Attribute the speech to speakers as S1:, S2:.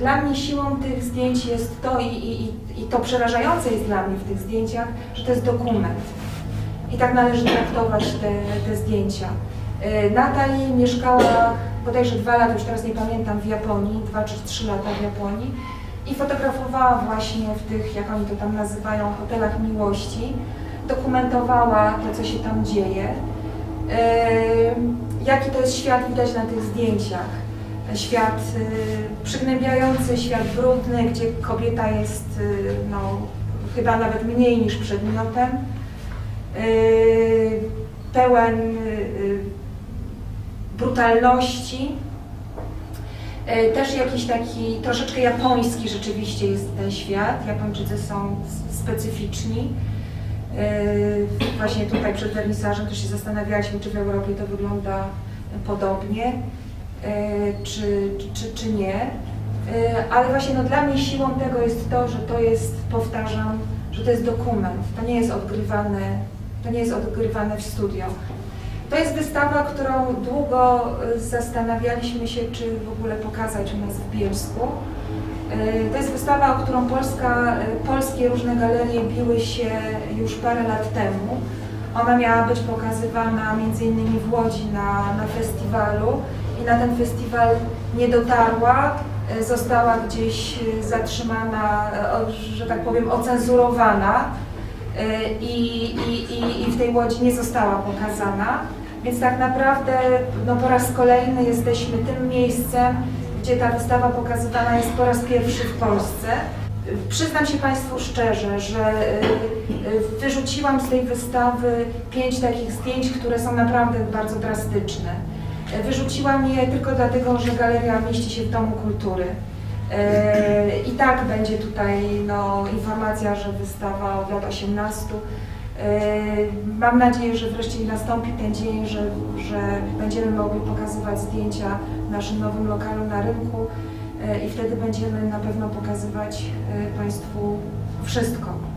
S1: Dla mnie siłą tych zdjęć jest to i, i, i- to przerażające jest dla mnie w tych zdjęciach, że to jest dokument. I tak należy traktować te, te zdjęcia. Y, Natalie mieszkała bodajże dwa lata, już teraz nie pamiętam, w Japonii, dwa czy trzy lata w Japonii i fotografowała właśnie w tych, jak oni to tam nazywają, hotelach miłości. Dokumentowała to, co się tam dzieje. Yy, Jaki to jest świat widać na tych zdjęciach. Świat yy, przygnębiający, świat brudny, gdzie kobieta jest yy, no, chyba nawet mniej niż przedmiotem. Yy, Pełen brutalności. Też jakiś taki troszeczkę japoński rzeczywiście jest ten świat. Japończycy są specyficzni. Właśnie tutaj przed wernisażem też się zastanawialiśmy, czy w Europie to wygląda podobnie, czy, czy, czy nie. Yy, Ale właśnie no, dla mnie siłą tego jest to, że to jest, powtarzam, że to jest dokument, to nie jest odgrywane, to nie jest odgrywane w studio. To jest wystawa, którą długo y, zastanawialiśmy się, czy w ogóle pokazać u nas w Bielsku. To jest wystawa, o którą Polska, polskie różne galerie biły się już parę lat temu. Ona miała być pokazywana innymi w Łodzi na, na festiwalu i na ten festiwal nie dotarła, y, została gdzieś y, zatrzymana, o- że tak powiem ocenzurowana i, i, i, w tej Łodzi nie została pokazana. Więc tak naprawdę no, po raz kolejny jesteśmy tym miejscem, gdzie ta wystawa pokazywana jest po raz pierwszy w Polsce. Przyznam się Państwu szczerze, że wyrzuciłam z tej wystawy pięć takich zdjęć, które są naprawdę bardzo drastyczne. Wyrzuciłam je tylko dlatego, że galeria mieści się w Domu Kultury. Y, I tak będzie tutaj no, informacja, że wystawa od lat 18. Y, Mam nadzieję, że wreszcie nastąpi ten dzień, że, że będziemy mogli pokazywać zdjęcia w naszym nowym lokalu na rynku y, i wtedy będziemy na pewno pokazywać Państwu wszystko.